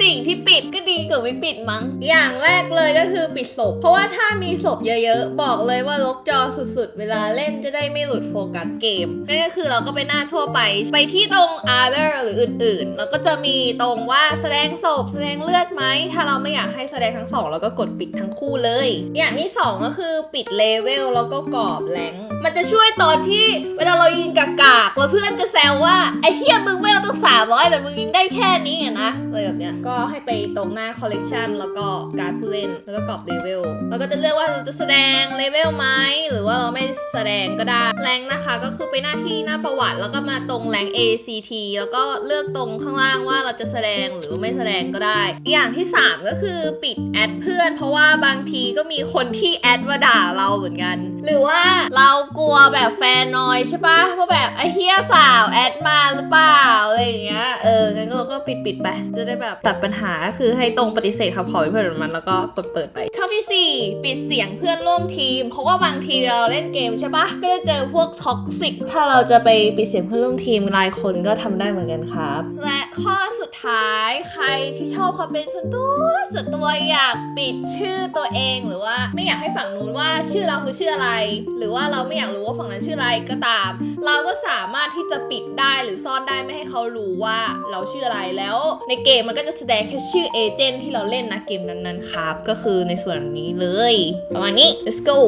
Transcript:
สิ่งที่ปิดก็ดีกว่าไม่ปิดมั้ง อย่างแรกเลยก็คือปิดศพ เพราะว่าถ้ามีศพเยอะๆ บอกเลยว่าลบจอสุดๆ เวลาเล่นจะได้ไม่หลุดโฟกัสเกม นั่นก็คือเราก็ไปหน้าทั่วไป ไปที่ตรง other หรืออื่นๆ แล้วก็จะมีตรงว่าแสดงศพแสดงเลือดไหม ถ้าเราไม่อยากให้แสดงทั้งสองเราก็กดปิดทั้งคู่เลย อย่างที่สองก็คือปิดเลเวลแล้วก็กรอบแรงมันจะช่วยตอนที่เวลาเรายิงกากากๆแล้วเพื่อนจะแซวว่าไอ้เฮียม บอาตั้งสามร้อยแต่มึงยิงได้แค่นี้อะนะเลยแบบเนี้ยก็ให้ไปตรงหน้าคอลเลกชันแล้วก็การดผู้เล่นแล้วก็กรอบเลเวลแล้วก็จะเลือกว่าเราจะแสดงเลเวลไหมหรือว่าเราไม่แสดงก็ได้แรงนะคะก็คือไปหน้าที่หน้าประวัติ แล้วก็มาตรงแรง ACT แล้วก็เลือกตรงข้างล่างว่าเราจะแสดงหรือไม่แสดงก็ได้ อย่างที่ 3 ก็คือปิดแอดเพื่อน เพราะว่าบางทีก็มีคนที่แอดมาด่าเราเหมือนกัน หรือว่าเรากลัวแบบแฟนนอยใช่ปะว่าแบบไอ้เฮียสาวแอดมาหรือเปล่า อะไรอย่างเงี้ย เอองั้นเราก็ปิดปิดไป จะได้แบบตัดปัญหาคือให้ตรงปฏิเสธคำขอเพื่อนมันแล้วก็กดเปิดไป ข้อที่ 4 ปิดเสียงเพื่อนร่วมทีม เพราะว่าบางทีเราเล่นเกมใช่ปะก็จะเจอพวกท็อกซิก ถ้าเราจะไปปิดเสียงเพื่อนร่วมทีมรายคนก็ทำได้เหมือนกันครับ และข้อสุดท้ายใครที่ชอบความเป็นส่วนตัวส่วนตัวอยากปิดชื่อตัวเองหรือว่าไม่อยากให้ฝั่งนู้นว่าชื่อเราคือชื่ออะไร หรือว่าเราไม่อยากรู้ว่าฝั่งนั้นชื่ออะไรก็ตาม เราก็สามารถที่จะปิดได้หรือซ่อนได้ไม่ให้เขารู้ว่าเราชื่ออะไรแล้ว ในเกมมันก็จะแสดงแค่ชื่อเอเจนต์ที่เราเล่นนะเกมนั้นๆครับ ก็คือในส่วนนี้เลย ประมาณนี้ let's go